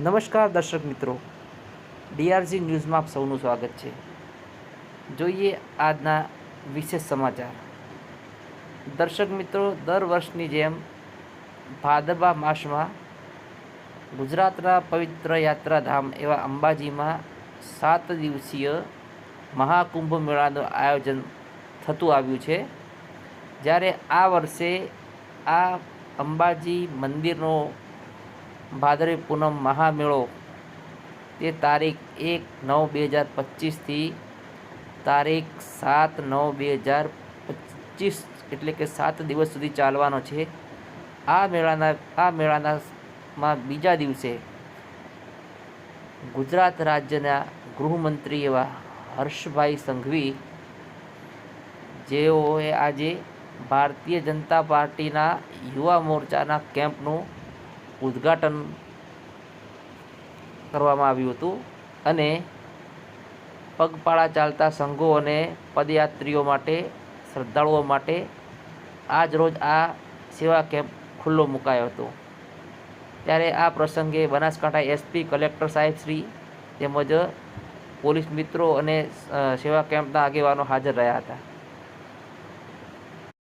નમસ્કાર દર્શક મિત્રો. ડીઆરજી ન્યૂઝમાં આપ સૌનું સ્વાગત છે. જોઈએ આજના વિશેષ સમાચાર. દર્શક મિત્રો, દર વર્ષની જેમ ભાદરવા માસમાં ગુજરાતના પવિત્ર યાત્રાધામ એવા અંબાજીમાં સાત દિવસીય મહાકુંભ મેળાનું આયોજન થતું આવ્યું છે. જ્યારે આ વર્ષે આ અંબાજી મંદિરનો ભાદરવી પૂનમ મહામેળો તે તારીખ એક નવ બે હજાર પચીસથી તારીખ સાત નવ બે હજાર પચીસ એટલે કે સાત દિવસ સુધી ચાલવાનો છે. આ મેળાના આ મેળાના માં બીજા દિવસે ગુજરાત રાજ્યના ગૃહમંત્રી એવા હર્ષભાઈ સંઘવી, જેઓએ આજે ભારતીય જનતા પાર્ટીના યુવા મોરચાના કેમ્પનું ઉદ્ઘાટન કરવામાં આવ્યું હતું અને પગપાળા ચાલતા સંઘો અને પદયાત્રીઓ માટે, શ્રદ્ધાળુઓ માટે આજ રોજ આ સેવા કેમ્પ ખુલ્લો મુકાયો હતો. ત્યારે આ પ્રસંગે બનાસકાંઠા એસપી કલેક્ટર સાહેબ શ્રી તેમજ પોલીસ મિત્રો અને સેવા કેમ્પના આગેવાનો હાજર રહ્યા હતા.